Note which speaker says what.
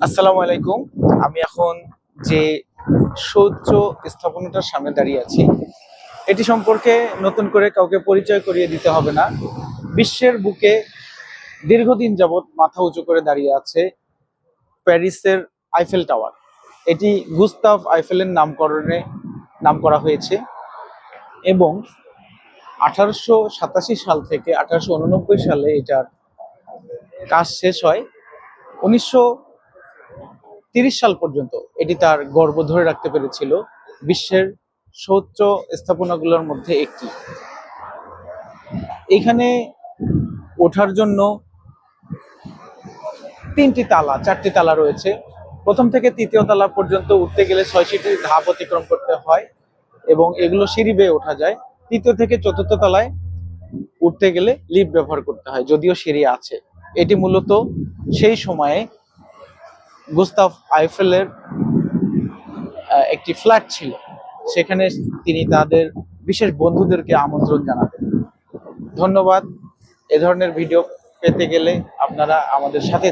Speaker 1: আসসালামু আলাইকুম। আমি এখন যে শৌচ স্থাপনাটার সামনে দাঁড়িয়ে আছি, এটি সম্পর্কে নতুন করে কাউকে পরিচয় করিয়ে দিতে হবে না। বিশ্বের বুকে দীর্ঘদিন যাবৎ মাথা উঁচু করে দাঁড়িয়ে আছে প্যারিসের আইফেল টাওয়ার। এটি গুস্তাভ আইফেলের নামকরণে নাম করা হয়েছে এবং আঠারোশো সাতাশি সাল থেকে আঠারোশো উননব্বই সালে এটার কাজ শেষ হয়। উনিশশো তিরিশ সাল পর্যন্ত এটি তার গর্ব ধরে রাখতে পেরেছিল বিশ্বের সৌচ্চ স্থাপনাগুলোর মধ্যে একটি। এখানে ওঠার জন্য তিনটি তালা, চারটি তালা রয়েছে। প্রথম থেকে তৃতীয় তালা পর্যন্ত উঠতে গেলে ছয়শিটি ধাপ অতিক্রম করতে হয় এবং এগুলো সিঁড়ি বেয়ে ওঠা যায়। তৃতীয় থেকে চতুর্থ তলায় উঠতে গেলে লিফট ব্যবহার করতে হয়, যদিও সিঁড়ি আছে। এটি মূলত সেই সময়ে গুস্তাফ আইফেলের একটি ফ্ল্যাট ছিল। সেখানে তিনি তাদের বিশেষ বন্ধুদেরকে আমন্ত্রণ জানাবেন। ধন্যবাদ। এ ধরনের ভিডিও পেতে গেলে আপনারা আমাদের সাথে